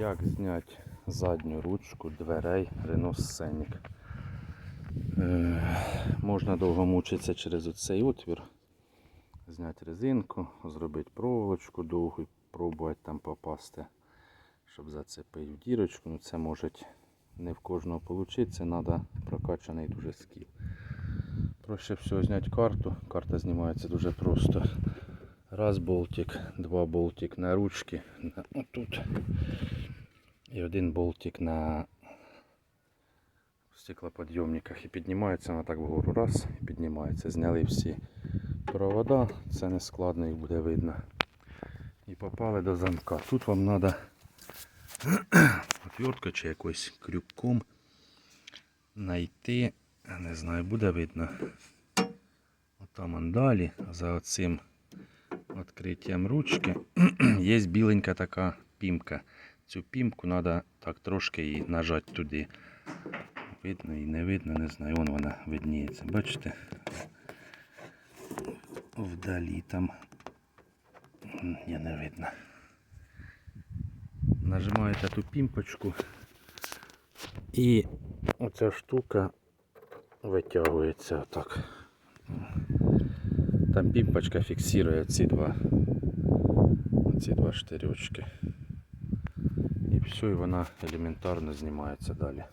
Як зняти задню ручку дверей Renault Scenic? Е, можна довго мучитися через оцей отвір. Зняти резинку, зробити проволочку довгу, і пробувати там попасти, щоб зацепити в дірочку. Ну це може не в кожного вийти, треба прокачаний дуже скіл. Проще всього зняти карту. Карта знімається дуже просто. Раз болтик, два болтик на ручки, отут. І один болтик на стеклоподйомниках. І піднімається вона так вгору. Раз, і піднімається. Зняли всі провода, це не складно, їх буде видно. І попали до замка. Тут вам треба отвертка чи якось крюком знайти, не знаю, буде видно. Отам далі, за оцим відкриттям ручки є біленька така пімка. Цю пімку треба так трошки її нажати туди. Видно і не видно, не знаю, вон вона видніється. Бачите? Вдалі там. Ні, не видно. Нажимаєте ту пімпочку і оця штука витягується отак. Там пімпочка фіксує ці два, ці два штирьочки. І все, і вона елементарно знімається далі.